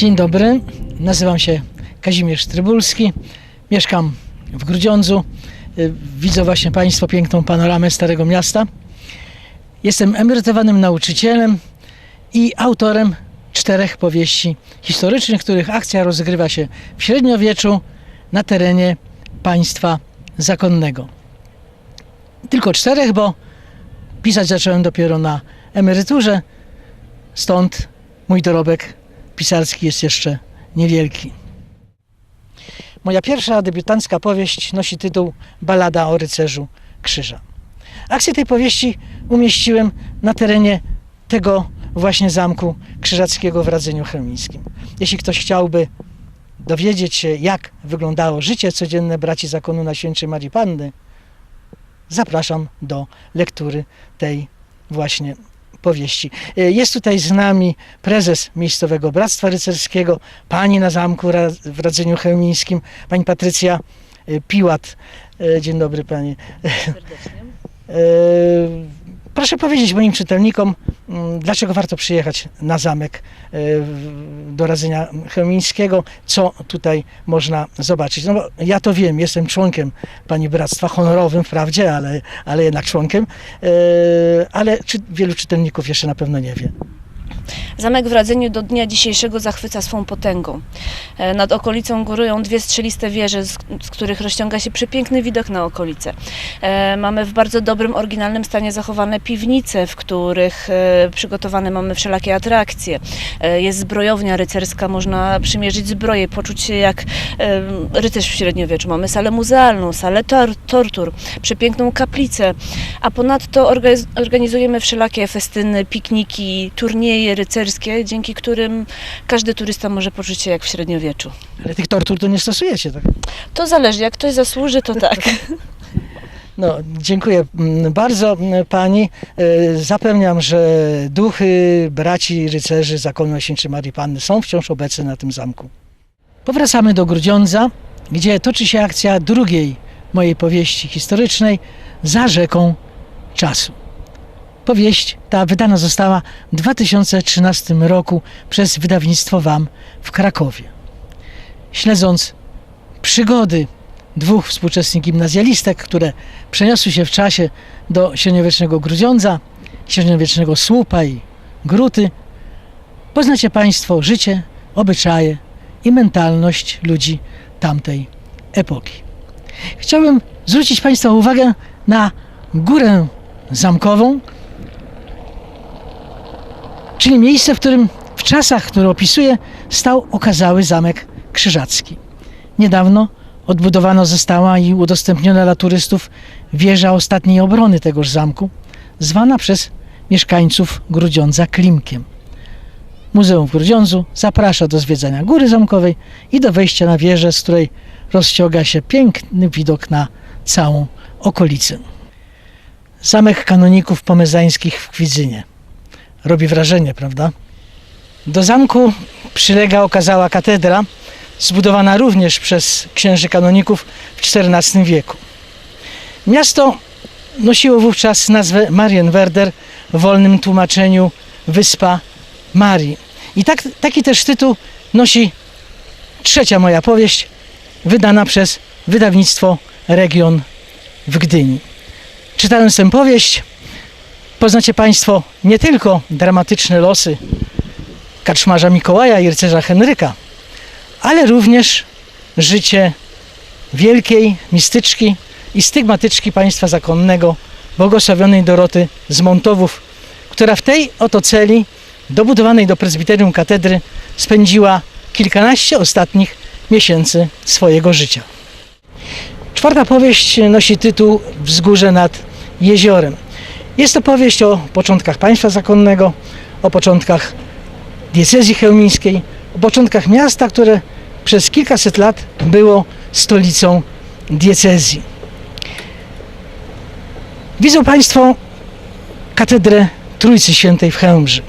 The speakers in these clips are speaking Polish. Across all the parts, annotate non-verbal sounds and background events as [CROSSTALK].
Dzień dobry, nazywam się Kazimierz Trybulski, mieszkam w Grudziądzu. Y, Widzą właśnie Państwo piękną panoramę Starego Miasta. Jestem emerytowanym nauczycielem i autorem czterech powieści historycznych, których akcja rozgrywa się w średniowieczu na terenie państwa zakonnego. Tylko czterech, bo pisać zacząłem dopiero na emeryturze, stąd mój dorobek pisarski jest jeszcze niewielki. Moja pierwsza debiutancka powieść nosi tytuł Balada o rycerzu krzyża. Akcję tej powieści umieściłem na terenie tego właśnie zamku krzyżackiego w Radzeniu Chełmińskim. Jeśli ktoś chciałby dowiedzieć się, jak wyglądało życie codzienne braci zakonu Najświętszej Marii Panny, zapraszam do lektury tej właśnie powieści. E, Jest tutaj z nami prezes Miejscowego Bractwa Rycerskiego, pani na zamku w Radzeniu Chełmińskim, pani Patrycja e, Piłat. E, Dzień dobry pani. E, Proszę powiedzieć moim czytelnikom, mm, dlaczego warto przyjechać na zamek e, do Radzenia Chełmińskiego, co tutaj można zobaczyć. No ja to wiem, jestem członkiem pani bractwa, honorowym wprawdzie, ale, ale jednak członkiem, e, ale czy, wielu czytelników jeszcze na pewno nie wie. Zamek w Radzeniu do dnia dzisiejszego zachwyca swą potęgą. E, Nad okolicą górują dwie strzeliste wieże, z, z których rozciąga się przepiękny widok na okolice. E, Mamy w bardzo dobrym, oryginalnym stanie zachowane piwnice, w których e, przygotowane mamy wszelakie atrakcje. Jest zbrojownia rycerska, można przymierzyć zbroję, poczuć się jak rycerz w średniowieczu. Mamy salę muzealną, salę tor tortur, przepiękną kaplicę, a ponadto orga- organizujemy wszelakie festyny, pikniki, turnieje rycerskie, dzięki którym każdy turysta może poczuć się jak w średniowieczu. Ale tych tortur to nie stosujecie, tak? To zależy, jak ktoś zasłuży, to tak. [LAUGHS] No, dziękuję mm, bardzo mm, pani. E, Zapewniam, że duchy braci rycerzy zakonu Najświętszej Marii Panny są wciąż obecne na tym zamku. Powracamy do Grudziądza, gdzie toczy się akcja drugiej mojej powieści historycznej Za rzeką czasu. Powieść ta wydana została w 2013 roku przez wydawnictwo WAM w Krakowie. Śledząc przygody dwóch współczesnych gimnazjalistek, które przeniosły się w czasie do średniowiecznego Grudziądza, średniowiecznego Słupa i Gruty, poznacie Państwo życie, obyczaje i mentalność ludzi tamtej epoki. Chciałbym zwrócić Państwa uwagę na górę zamkową, czyli miejsce, w którym w czasach, które opisuję, stał okazały zamek krzyżacki. Niedawno odbudowana została i udostępniona dla turystów wieża ostatniej obrony tegoż zamku, zwana przez mieszkańców Grudziądza Klimkiem. Muzeum w Grudziądzu zaprasza do zwiedzania Góry Zamkowej i do wejścia na wieżę, z której rozciąga się piękny widok na całą okolicę. Zamek kanoników pomezańskich w Kwidzynie. Robi wrażenie, prawda? Do zamku przylega okazała katedra, zbudowana również przez księży kanoników w XIV wieku. Miasto nosiło wówczas nazwę Marienwerder w wolnym tłumaczeniu Wyspa Marii. I tak, taki też tytuł nosi trzecia moja powieść, wydana przez wydawnictwo Region w Gdyni. Czytając tę powieść, poznacie Państwo nie tylko dramatyczne losy kaczmarza Mikołaja i rycerza Henryka, ale również życie wielkiej mistyczki i stygmatyczki państwa zakonnego, błogosławionej Doroty z Montowów, która w tej oto celi, dobudowanej do prezbiterium katedry, spędziła kilkanaście ostatnich miesięcy swojego życia. Czwarta powieść nosi tytuł Wzgórze nad jeziorem. Jest to powieść o początkach państwa zakonnego, o początkach diecezji chełmińskiej, o początkach miasta, które przez kilkaset lat było stolicą diecezji. Widzą Państwo katedrę Trójcy Świętej w Chełmży.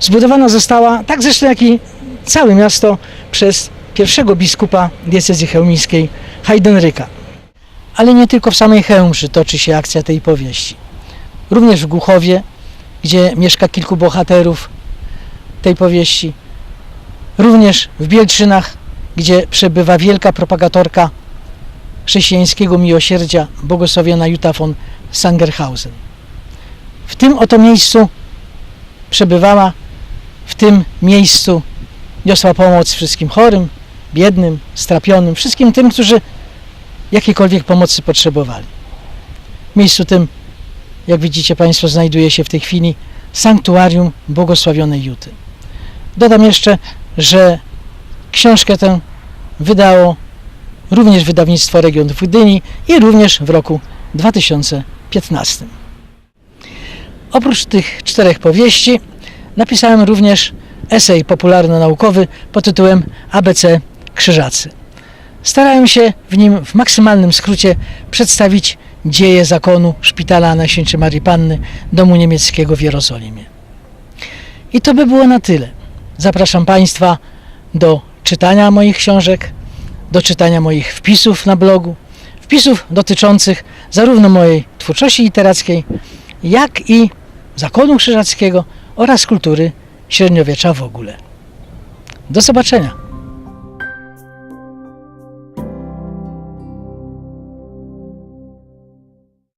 Zbudowana została, tak zresztą jak i całe miasto, przez pierwszego biskupa diecezji chełmińskiej Heidenryka. Ale nie tylko w samej Chełmży toczy się akcja tej powieści. Również w Głuchowie, gdzie mieszka kilku bohaterów tej powieści, również w Bielczynach, gdzie przebywa wielka propagatorka chrześcijańskiego miłosierdzia, błogosławiona Jutta von Sangerhausen. W tym oto miejscu przebywała, w tym miejscu niosła pomoc wszystkim chorym, biednym, strapionym, wszystkim tym, którzy jakiejkolwiek pomocy potrzebowali. W miejscu tym, jak widzicie Państwo, znajduje się w tej chwili sanktuarium błogosławionej Juty. Dodam jeszcze, że książkę tę wydało również wydawnictwo Region w Gdyni i również w roku 2015. Oprócz tych czterech powieści napisałem również esej popularno-naukowy pod tytułem ABC Krzyżacy. Starałem się w nim w maksymalnym skrócie przedstawić dzieje zakonu Szpitala Najświętszej Marii Panny Domu Niemieckiego w Jerozolimie. I to by było na tyle. Zapraszam Państwa do czytania moich książek, do czytania moich wpisów na blogu, wpisów dotyczących zarówno mojej twórczości literackiej, jak i zakonu krzyżackiego oraz kultury średniowiecza w ogóle. Do zobaczenia.